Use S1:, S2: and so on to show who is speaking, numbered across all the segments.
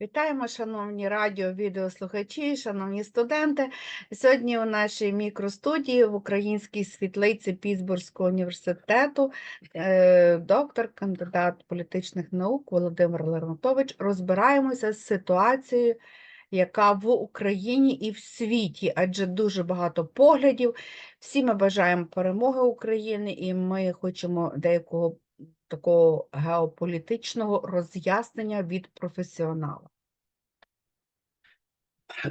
S1: Вітаємо, шановні радіо, відеослухачі, шановні студенти. Сьогодні у нашій мікростудії в українській світлиці Пітсбурзького університету е, доктор, кандидат політичних наук Володимир Лернатович розбираємося з ситуацією, яка в Україні і в світі, адже дуже багато поглядів. Всі ми бажаємо перемоги України, і ми хочемо деякого такого геополітичного роз'яснення від професіонала.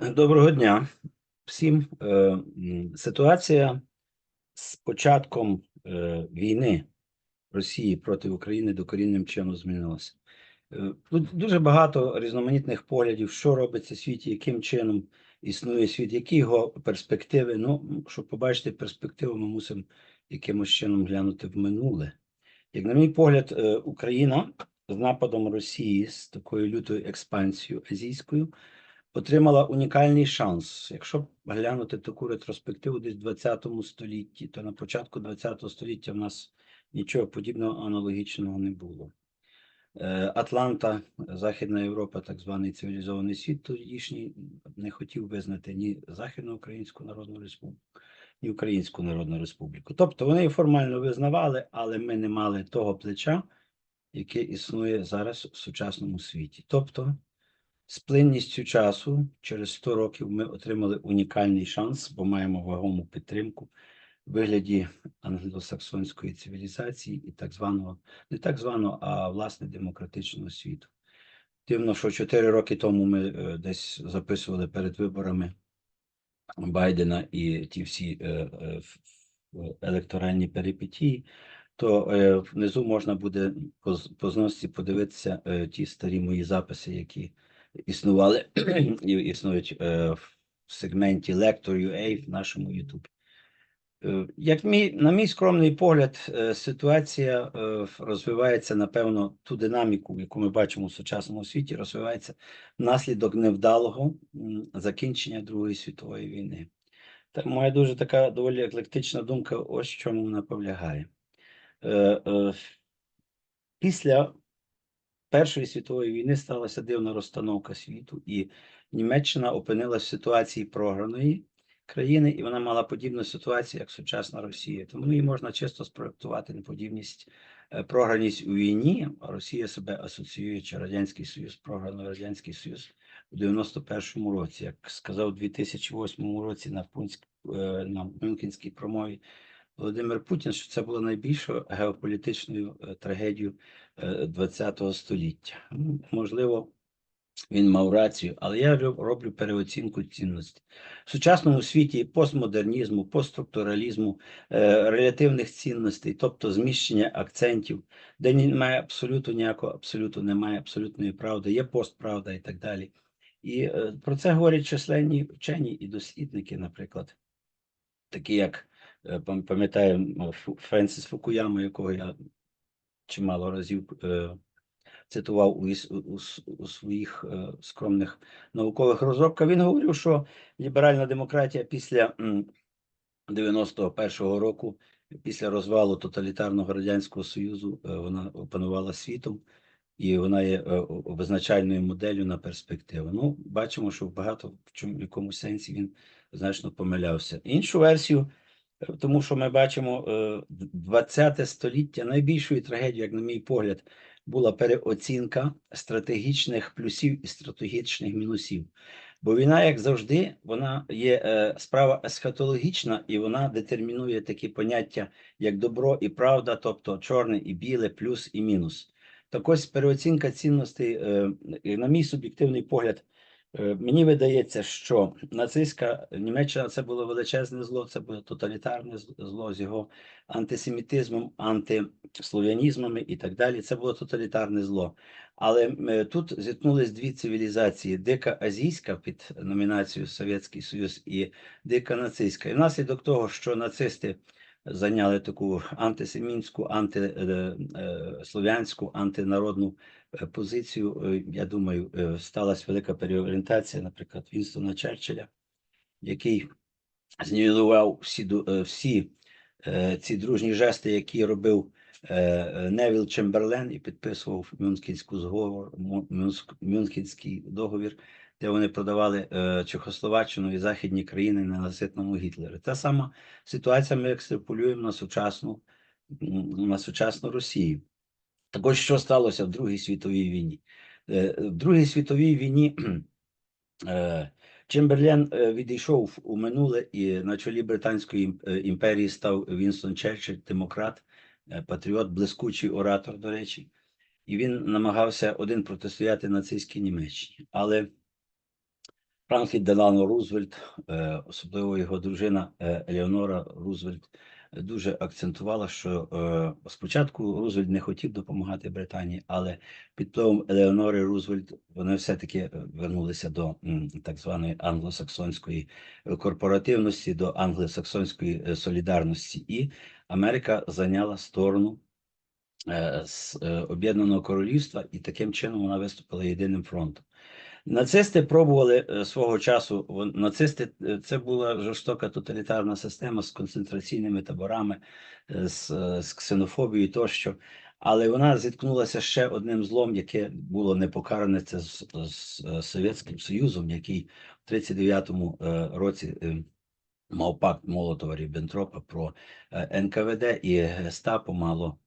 S2: Доброго дня всім. Е, Ситуація з початком е, війни Росії проти України докорінним чином змінилася. Е, Тут дуже багато різноманітних поглядів, що робиться в світі, яким чином існує світ, які його перспективи. Ну, щоб побачити перспективу, ми мусимо якимось чином глянути в минуле. Як на мій погляд, е, Україна з нападом Росії, з такою лютою експансією азійською, отримала унікальний шанс. Якщо глянути таку ретроспективу десь в 20 столітті, то на початку 20 століття в нас нічого подібного аналогічного не було. Е, Атланта, Західна Європа, так званий цивілізований світ, тодішній не хотів визнати ні Західноукраїнську Народну Республіку, ні Українську Народну Республіку. Тобто вони формально визнавали, але ми не мали того плеча, яке існує зараз в сучасному світі. Тобто, з плинністю часу, через 100 років, ми отримали унікальний шанс, бо маємо вагому підтримку в вигляді англосаксонської цивілізації і так званого, не так званого, а власне демократичного світу. Дивно, що 4 роки тому ми е, десь записували перед виборами Байдена і ті всі е, е, електоральні перипетії, то е, внизу можна буде по, зносці подивитися ті старі мої записи, які існували і існують в сегменті Lector.ua в нашому YouTube. Е, Як мій, на мій скромний погляд, е, ситуація е, розвивається, напевно, ту динаміку, яку ми бачимо в сучасному світі, розвивається внаслідок невдалого закінчення Другої світової війни. Та моя дуже така доволі еклектична думка, ось в чому вона полягає. Після Першої світової війни сталася дивна розстановка світу, і Німеччина опинилася в ситуації програної країни, і вона мала подібну ситуацію, як сучасна Росія. Тому її можна чисто спроектувати на подібність е, програність у війні. Росія себе асоціюючи Радянський Союз, програний Радянський Союз у 91-му році. Як сказав у 2008 році на Пунськ е, на Мюнхенській промові Володимир Путін, що це було найбільшою геополітичною е, трагедією ХХ століття. Можливо, він мав рацію, але я роблю переоцінку цінностей. В сучасному світі постмодернізму, постструктуралізму, е, релятивних цінностей, тобто зміщення акцентів, де немає абсолютно ніякого, абсолютно немає абсолютної правди, є постправда і так далі. І е, про це говорять численні вчені і дослідники, наприклад, такі як е, пам'ятаю Френсіс Фукуяма, якого я чимало разів е, цитував у, у, у своїх е, скромних наукових розробках. Він говорив, що ліберальна демократія після м, 91-го року, після розвалу тоталітарного радянського союзу, е, вона опанувала світом. І вона є е, визначальною моделлю на перспективу. Ну, бачимо, що багато в чому в якомусь сенсі він значно помилявся. Іншу версію Тому що ми бачимо е, 20 століття найбільшою трагедією, як на мій погляд, була переоцінка стратегічних плюсів і стратегічних мінусів. Бо війна, як завжди, вона є е, справа есхатологічна і вона детермінує такі поняття, як добро і правда, тобто чорне і біле, плюс і мінус. Так ось переоцінка цінностей, е, на мій суб'єктивний погляд, Мені видається, що нацистська Німеччина це було величезне зло, це було тоталітарне зло з його антисемітизмом, антислов'янізмами і так далі. Це було тоталітарне зло. Але е, тут зіткнулись дві цивілізації: дика азійська під номінацією Совєтський Союз і дика нацистська. І внаслідок того, що нацисти зайняли таку антисемітську, антислов'янську, антинародну е, позицію, е, я думаю, е, сталася велика переорієнтація, наприклад, Вінстона Черчилля, який знівелював всі, е, всі е, ці дружні жести, які робив е, е, Невіл Чемберлен і підписував Мюнхенську зговор, Мюнхенський договір, де вони продавали е, Чехословаччину і західні країни на наситному Гітлері. Та сама ситуація ми екстраполюємо на сучасну, на сучасну Росію. Також що сталося в Другій світовій війні? Е, В Другій світовій війні е, Чемберлен е, відійшов у минуле, і на чолі Британської імперії став Вінстон Черчилль, демократ, патріот, блискучий оратор, до речі. І він намагався один протистояти нацистській Німеччині. Але Франклін Делано Рузвельт, особливо його дружина Елеонора Рузвельт, дуже акцентувала, що е, спочатку Рузвельт не хотів допомагати Британії, але під впливом Елеонори Рузвельт вони все-таки е, вернулися до так званої англосаксонської корпоративності, до англосаксонської е, солідарності, і Америка зайняла сторону з Об'єднаного Королівства, і таким чином вона виступила єдиним фронтом. Нацисти пробували е, свого часу. Нацисти е, це була жорстока тоталітарна система з концентраційними таборами, е, з, з ксенофобією тощо. Але вона зіткнулася ще одним злом, яке було непокаране це з, з е, Совєтським Союзом, який в 39-му е, році мав пакт Молотова Ріббентропа про НКВД і Гестапо мало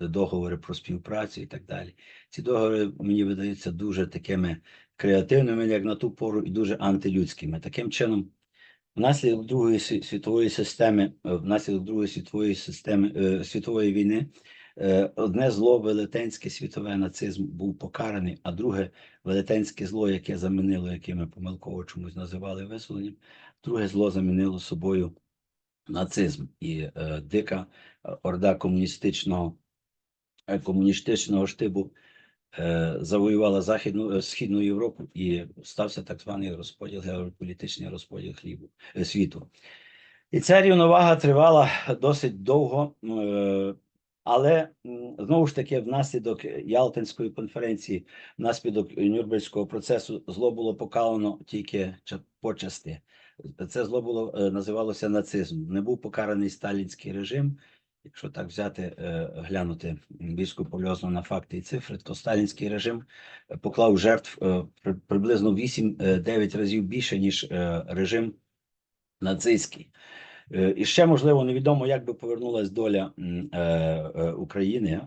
S2: договори про співпрацю і так далі. Ці договори мені видаються дуже такими креативними, як на ту пору, і дуже антилюдськими. Таким чином, внаслідок Другої світової системи, е, внаслідок Другої світової системи е, світової війни, е, одне зло велетенське світове нацизм був покараний, а друге велетенське зло, яке замінило, яке ми помилково чомусь називали визволенням, друге зло замінило собою нацизм і е, дика орда комуністичного, комуністичного штибу завоювала Західну е, Східну Європу і стався так званий розподіл, геополітичний розподіл хлібу е, світу. І ця рівновага тривала досить довго, е, але знову ж таки, внаслідок Ялтинської конференції, внаслідок Нюрнберзького процесу, зло було покарано тільки почасти. Це зло було е, називалося нацизм. Не був покараний сталінський режим. Якщо так взяти, е, глянути більш скрупульозно на факти і цифри, то сталінський режим е, поклав жертв е, приблизно 8-9 разів більше, ніж режим нацистський. І ще можливо невідомо, як би повернулася доля України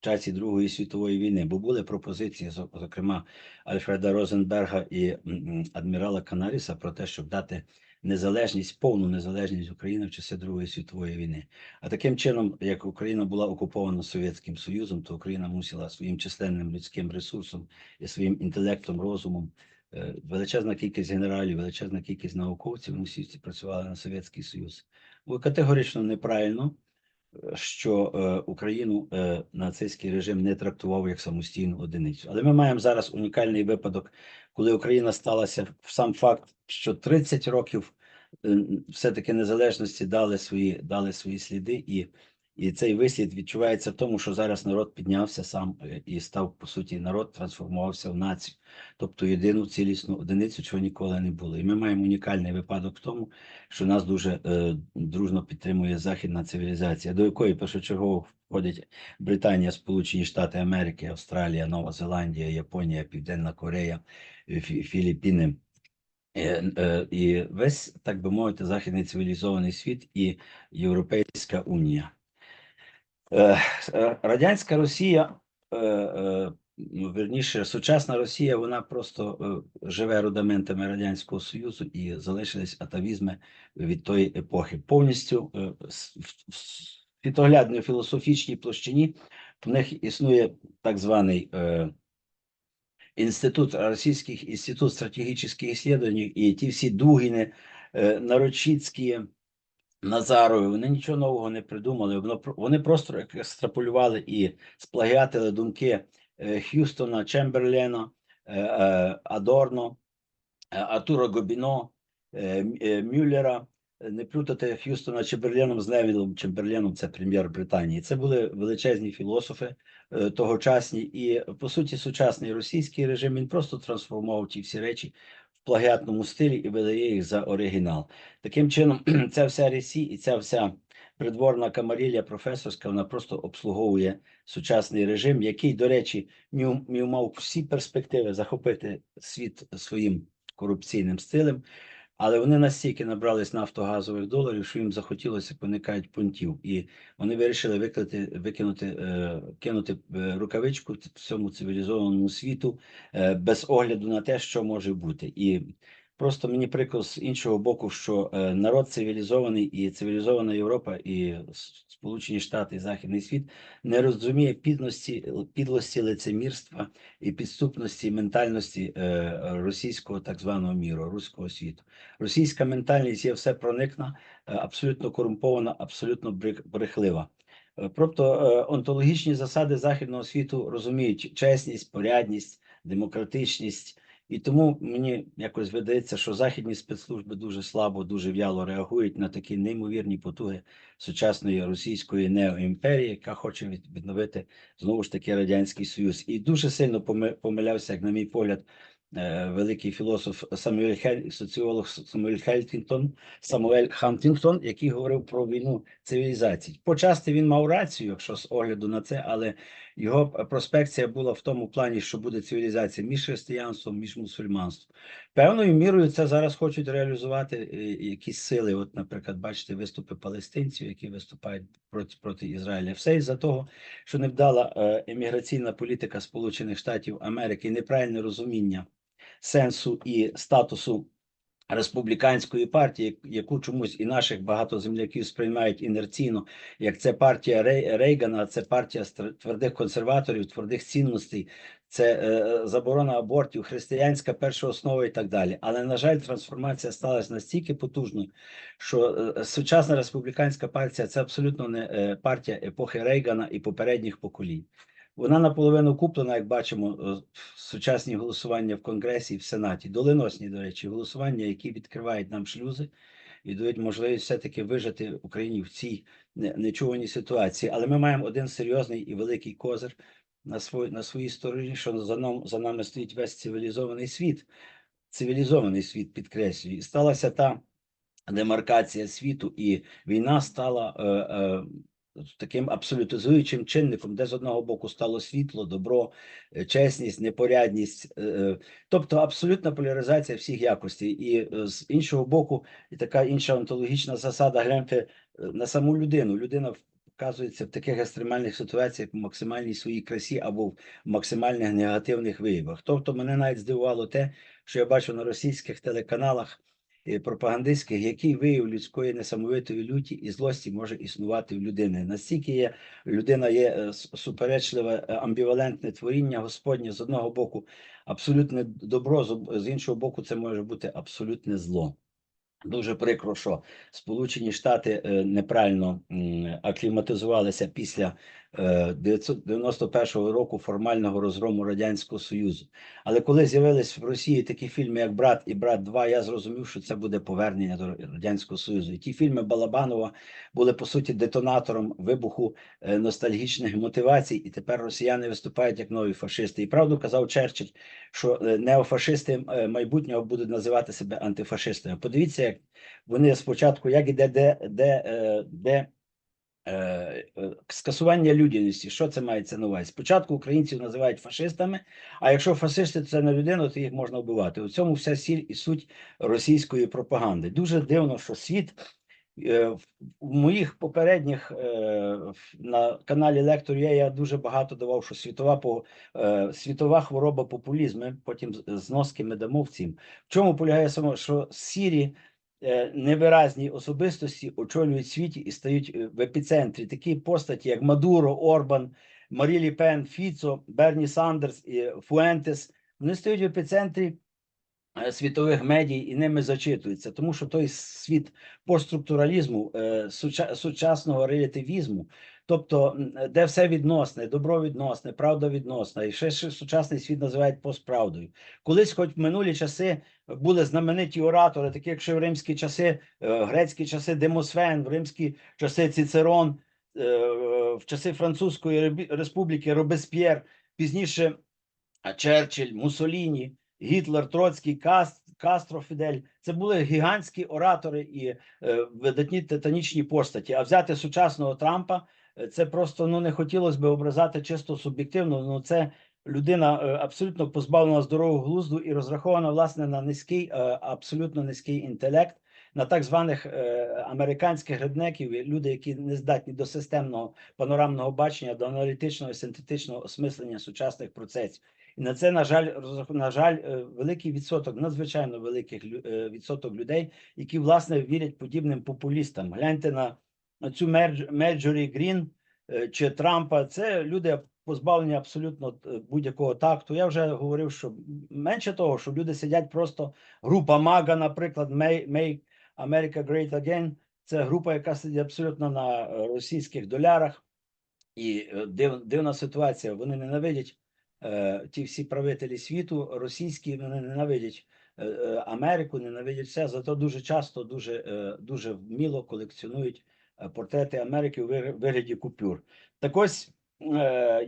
S2: в часі Другої світової війни, бо були пропозиції, зо- зокрема Альфреда Розенберга і адмірала Канаріса про те, щоб дати незалежність, повну незалежність України в часи Другої світової війни. А таким чином, як Україна була окупована Совєтським Союзом, то Україна мусила своїм численним людським ресурсом і своїм інтелектом, розумом Е, величезна кількість генералів, величезна кількість науковців, вони всі на Совєтський Союз. Категорично неправильно, що е, Україну е, нацистський режим не трактував як самостійну одиницю. Але ми маємо зараз унікальний випадок, коли Україна сталася в сам факт, що 30 років е, все-таки незалежності дали свої, дали свої сліди, і, і цей вислід відчувається в тому, що зараз народ піднявся сам е, і став, по суті, народ трансформувався в націю тобто єдину цілісну одиницю, чого ніколи не було. І ми маємо унікальний випадок в тому, що нас дуже е, дружно підтримує західна цивілізація, до якої першочергово входять Британія, Сполучені Штати Америки, Австралія, Нова Зеландія, Японія, Південна Корея, е, Фі- Філіппіни. Е, І весь, так би мовити, західний цивілізований світ і Європейська Унія. Е, е, Радянська Росія, е, ну, верніше, сучасна Росія, вона просто живе рудиментами Радянського Союзу і залишились атавізми від тої епохи. Повністю в- світоглядній філософічній площині в них існує так званий інститут Російських інститут стратегічних исследований, і ті всі Дугіни, Нарочицькі, Назарові, вони нічого нового не придумали. Вони просто екстраполювали і сплагіатили думки е, Х'юстона, Чемберлена, е, е, Адорно, Артура Гобіно, Мюллера. Не плутати Х'юстона Чемберленом з Невілом Чемберленом, це прем'єр Британії. Це були величезні філософи тогочасні, і по суті, сучасний російський режим він просто трансформував ті всі речі плагіатному стилі і видає їх за оригінал. Таким чином, ця вся ресі і ця вся придворна камарілля професорська, вона просто обслуговує сучасний режим, який, до речі, мав всі перспективи захопити світ своїм корупційним стилем. Але вони настільки набрались нафтогазових доларів, що їм захотілося поникають пунктів, і вони вирішили виклити, викинути, е, кинути е, рукавичку в цьому цивілізованому світу е, без огляду на те, що може бути. І просто мені прикро з іншого боку, що е, народ цивілізований і цивілізована Європа, і Сполучені Штати, і Західний світ не розуміє підності, підлості лицемірства і підступності ментальності е, російського так званого міру, руського світу. Російська ментальність є все проникна, е, абсолютно корумпована, абсолютно брехлива. Тобто онтологічні засади західного світу розуміють чесність, порядність, демократичність. І тому мені якось видається, що західні спецслужби дуже слабо, дуже в'яло реагують на такі неймовірні потуги сучасної російської неоімперії, яка хоче відновити знову ж таки радянський союз. І дуже сильно поми- помилявся, як на мій погляд, е, великий філософ Самуель Хель, соціолог Самуель Хельтінтон, Самуель Хантінгтон, який говорив про війну цивілізацій. Почасти він мав рацію, якщо з огляду на це, але його проспекція була в тому плані, що буде цивілізація між християнством, між мусульманством. Певною мірою це зараз хочуть реалізувати е, якісь сили. От, наприклад, бачите, виступи палестинців, які виступають проти, проти Ізраїля. Все із-за того, що невдала е, еміграційна політика Сполучених Штатів Америки, неправильне розуміння сенсу і статусу республіканської партії, яку чомусь і наших багато земляків сприймають інерційно, як це партія Рейгана, це партія твердих консерваторів, твердих цінностей, це е, заборона абортів, християнська перша основа і так далі. Але на жаль, трансформація сталася настільки потужною, що е, сучасна республіканська партія це абсолютно не е, партія епохи Рейгана і попередніх поколінь. Вона наполовину куплена, як бачимо, е, сучасні голосування в Конгресі і в Сенаті. Доленосні, до речі, голосування, які відкривають нам шлюзи і дають можливість все-таки вижити Україні в цій нечуваній ситуації. Але ми маємо один серйозний і великий козир на, свої, на своїй стороні, що за, нам, за нами стоїть весь цивілізований світ. Цивілізований світ, підкреслюю. І сталася та демаркація світу, і війна стала е, е, таким абсолютизуючим чинником, де з одного боку стало світло, добро, е, чесність, непорядність, е, е, тобто абсолютна поляризація всіх якостей. І з іншого боку, і така інша онтологічна засада гляньте на саму людину. Людина вказується в таких екстремальних ситуаціях в максимальній своїй красі або в максимальних негативних виявах. Тобто мене навіть здивувало те, що я бачу на російських телеканалах пропагандистських, який вияв людської несамовитої люті і злості може існувати в людини. Настільки є людина є е, суперечливе е, амбівалентне творіння Господнє з одного боку, абсолютне добро, з іншого боку, це може бути абсолютне зло. Дуже прикро, що Сполучені Штати е, неправильно акліматизувалися після е, 991 року формального розгрому Радянського Союзу. Але коли з'явились в Росії такі фільми, як Брат і Брат 2, я зрозумів, що це буде повернення до Радянського Союзу. І ті фільми Балабанова були по суті детонатором вибуху е, ностальгічних мотивацій, і тепер росіяни виступають як нові фашисти. І правду казав Черчилль, що е, неофашисти е, майбутнього будуть називати себе антифашистами. Подивіться, як вони спочатку, як іде де, де, е, де е, е, скасування людяності. Що це мається на увазі? Спочатку українців називають фашистами, а якщо фашисти це не людина, то їх можна вбивати. У цьому вся сіль і суть російської пропаганди. Дуже дивно, що світ. е, в- моїх попередніх е, на каналі Лектор є я дуже багато давав, що світова е, світова хвороба популізму. Потім зноски ми дамо в цім. В чому полягає само, що сірі е, невиразні особистості очолюють світі і стають е, в епіцентрі. Такі постаті, як Мадуро, Орбан, Марі Лі Пен, Фіцо, Берні Сандерс і Фуентес. Вони стають в епіцентрі е, світових медій і ними зачитуються, тому що той світ постструктуралізму, е, сучасного релятивізму, тобто де все відносне, добро відносне, правда відносна, і ще сучасний світ називають постправдою. Колись, хоч в минулі часи були знамениті оратори, такі як ще в римські часи, е, грецькі часи Демосфен, в римські часи Цицерон, е, в часи Французької Республіки Робесп'єр, пізніше а, Черчилль, Муссоліні, Гітлер, Троцький, Каст, Кастро, Фідель це були гігантські оратори і е, видатні титанічні постаті. А взяти сучасного Трампа е, це просто ну не хотілося би образати чисто суб'єктивно. Ну це людина е, абсолютно позбавлена здорового глузду і розрахована власне на низький, е, абсолютно низький інтелект. На так званих е, американських реднеків, люди, які не здатні до системного панорамного бачення, до аналітичного і синтетичного осмислення сучасних процесів. І на це, на жаль, на жаль, великий відсоток, надзвичайно е, відсоток людей, які власне вірять подібним популістам. Гляньте на, цю Мердж- Мерджорі Грін чи Трампа. Це люди позбавлені абсолютно е, будь-якого такту. Я вже говорив, що менше того, що люди сидять просто група Мага, наприклад, Make, America Great Again. Це група, яка сидить абсолютно на е, російських долярах. І е, див, дивна ситуація. Вони ненавидять е, ті всі правителі світу, російські, вони ненавидять е, Америку, ненавидять все. Зато дуже часто, дуже, е, дуже вміло колекціонують портрети Америки у вигляді купюр. Так ось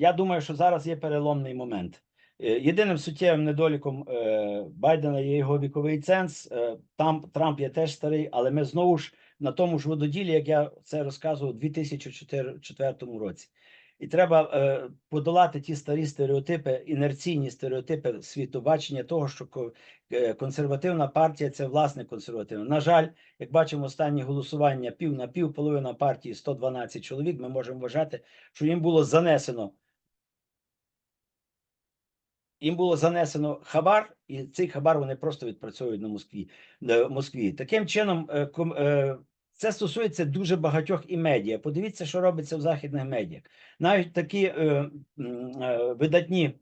S2: я думаю, що зараз є переломний момент. Е, Єдиним суттєвим недоліком е, Байдена є його віковий ценз. Е, Там Трамп є теж старий, але ми знову ж на тому ж вододілі, як я це розказував у 2004 році. І треба е, подолати ті старі стереотипи, інерційні стереотипи світобачення того, що е, консервативна партія це власне консервативна. На жаль, як бачимо, останні голосування пів на пів, половина партії 112 чоловік. Ми можемо вважати, що їм було занесено. Їм було занесено хабар, і цей хабар вони просто відпрацьовують на Москві. Москві. Таким чином, е, е, це стосується дуже багатьох і медіа. Подивіться, що робиться в західних медіа. Навіть такі е, е, видатні,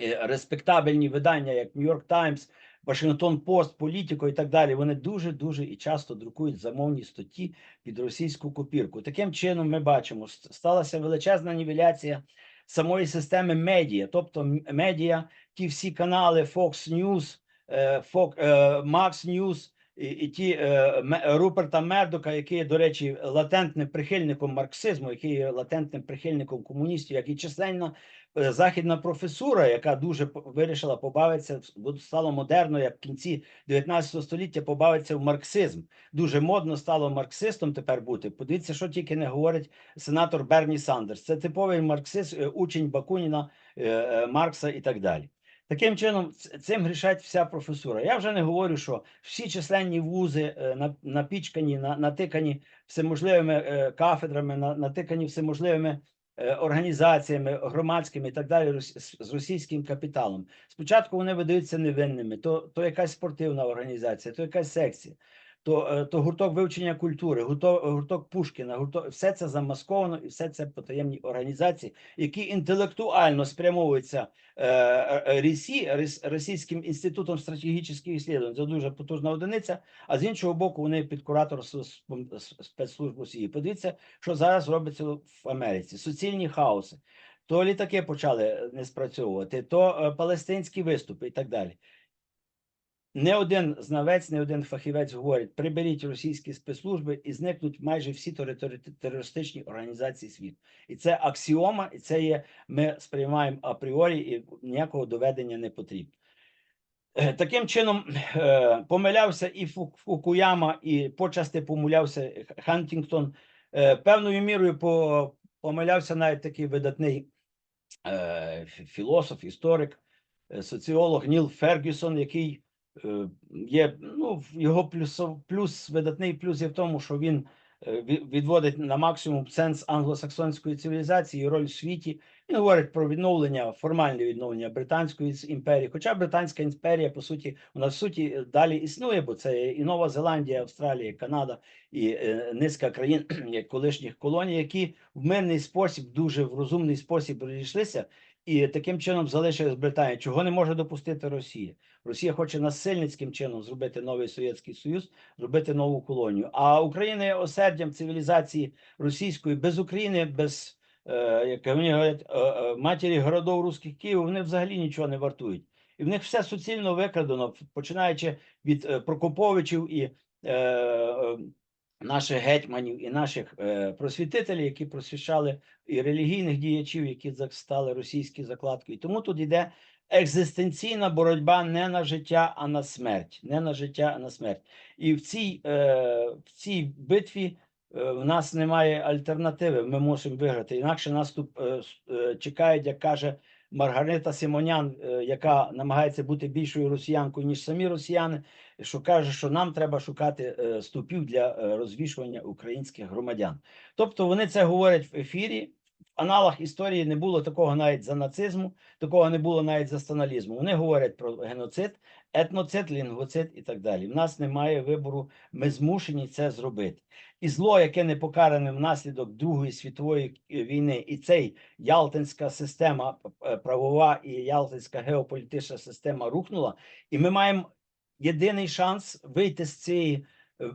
S2: е, респектабельні видання, як Нью-Йорк Таймс, Вашингтон Пост, Політико і так далі. Вони дуже дуже і часто друкують замовні статті під російську копірку. Таким чином, ми бачимо, ст- сталася величезна нівеляція самої системи медіа, тобто медіа, ті всі канали Fox News, е, Fox, е, Max News і, і ті е, Руперта Мердока, який до речі, латентним прихильником марксизму, який є латентним прихильником комуністів, як і численна е, західна професура, яка дуже вирішила побавитися, стало модерно, як в кінці 19 століття побавитися в марксизм. Дуже модно стало марксистом тепер бути. Подивіться, що тільки не говорить сенатор Берні Сандерс. Це типовий марксист, е, учень Бакуніна, е, е, Маркса і так далі. Таким чином, цим грішать вся професура. Я вже не говорю, що всі численні вузи е, на- напічкані, на- натикані всеможливими е, кафедрами, на- натикані всеможливими е, організаціями громадськими і так далі з російським капіталом. Спочатку вони видаються невинними, то, то якась спортивна організація, то якась секція, то, е, то гурток вивчення культури, гурток, гурток Пушкіна, гурток, все це замасковано і все це потаємні організації, які інтелектуально спрямовуються е, е, РІСІ, Рос- Російським інститутом стратегічних іслідувань. Це дуже потужна одиниця. А з іншого боку, вони під кураторством спецслужб Росії. Подивіться, що зараз робиться в Америці: суцільні хаоси. То літаки почали не спрацьовувати, то е, палестинські виступи і так далі. Не один знавець, не один фахівець говорить: приберіть російські спецслужби і зникнуть майже всі терористичні організації світу. І це аксіома, і це є ми сприймаємо апріорі, і ніякого доведення не потрібно. Е, Таким чином е, помилявся і Фукуяма, і почасти помилявся Хантінгтон. Е, Певною мірою помилявся навіть такий видатний філософ, історик, соціолог Ніл Фергюсон, який є ну, його плюс, плюс видатний плюс є в тому, що він е, відводить на максимум сенс англосаксонської цивілізації і роль в світі. Він говорить про відновлення, формальне відновлення Британської імперії. Хоча Британська імперія, по суті, вона в суті е, далі існує, бо це і Нова Зеландія, Австралія, Канада і е, низка країн колишніх колоній, які в мирний спосіб, дуже в розумний спосіб розійшлися. І таким чином залишилась Британія, чого не може допустити Росія. Росія хоче насильницьким чином зробити новий Совєтський Союз, зробити нову колонію. А Україна є осердям цивілізації російської без України, без е, як вони говорять, е, е, матері городов руських Київ, вони взагалі нічого не вартують. І в них все суцільно викрадено, починаючи від е, Прокоповичів і е, е, наших гетьманів і наших е, просвітителів, які просвіщали і релігійних діячів, які стали російські закладки. Тому тут йде екзистенційна боротьба не на життя, а на смерть. Не на життя, а на смерть. І в цій, е, в цій битві е, в нас немає альтернативи. Ми мусимо виграти. Інакше нас тут е, чекають, як каже Маргарита Симонян, яка намагається бути більшою росіянкою, ніж самі росіяни, що каже, що нам треба шукати е, ступів для е, розвішування українських громадян. Тобто вони це говорять в ефірі. В аналах історії не було такого навіть за нацизму, такого не було навіть за сталінізму. Вони говорять про геноцид, етноцид, лінгвоцид і так далі. В нас немає вибору, ми змушені це зробити. І зло, яке не покаране внаслідок Другої світової е, війни, і цей Ялтинська система правова і Ялтинська геополітична система рухнула, і ми маємо єдиний шанс вийти з цієї, е,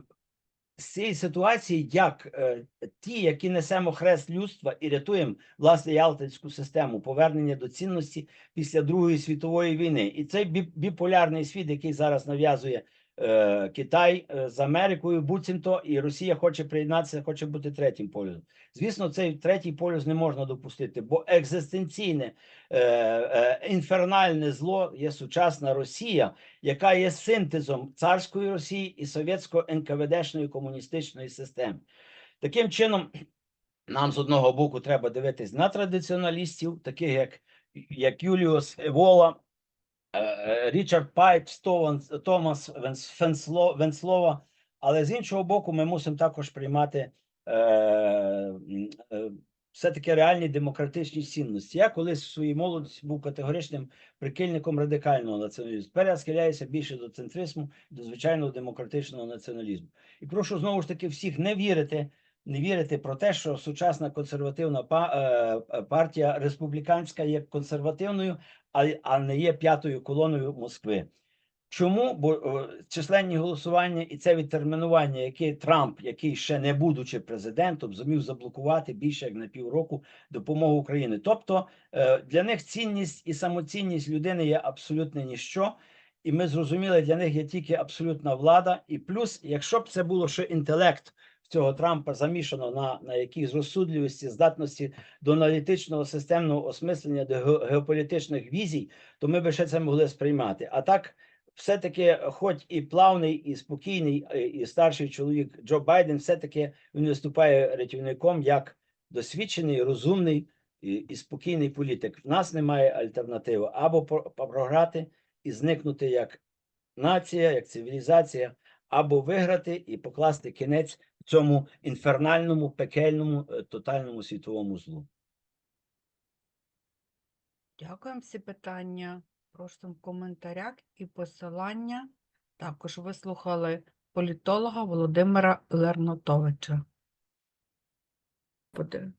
S2: з цієї ситуації, як е, ті, які несемо хрест людства і рятуємо власне Ялтинську систему, повернення до цінності після Другої світової війни. І цей бі- біполярний світ, який зараз нав'язує Китай е, з Америкою, буцімто, і Росія хоче приєднатися, хоче бути третім полюсом. Звісно, цей третій полюс не можна допустити, бо екзистенційне е, е, інфернальне зло є сучасна Росія, яка є синтезом царської Росії і совєтсько-НКВДшної комуністичної системи. Таким чином, нам з одного боку треба дивитись на традиціоналістів, таких як, як Юліус Евола, е, е, Річард Пайп, Стован, Томас Венс- Венслова. Але з іншого боку, ми мусимо також приймати е, е, все-таки реальні демократичні цінності. Я колись в своїй молодості був категоричним прихильником радикального націоналізму. Тепер схиляюся більше до центризму, до звичайного демократичного націоналізму. І прошу знову ж таки всіх не вірити, не вірити про те, що сучасна консервативна е, е, партія республіканська є консервативною, а, не є п'ятою колоною Москви. Чому? Бо е, численні голосування і це відтермінування, яке Трамп, який ще не будучи президентом, зумів заблокувати більше як на півроку допомогу Україні. Тобто для них цінність і самоцінність людини є абсолютно ніщо. І ми зрозуміли, для них є тільки абсолютна влада. І плюс, якщо б це було ще інтелект цього Трампа замішано на, на якійсь розсудливості, здатності до аналітичного системного осмислення до геополітичних візій, то ми би ще це могли сприймати. А так, все-таки, хоч і плавний, і спокійний, е, і старший чоловік Джо Байден, все-таки він виступає рятівником як досвідчений, розумний і, і спокійний політик. В нас немає альтернативи або про- програти і зникнути як нація, як цивілізація, або виграти і покласти кінець цьому інфернальному, пекельному, е, тотальному світовому злу.
S1: Дякуємо всі питання. Прошу в коментарях і посилання. Також вислухали політолога Володимира Лернотовича. Буде.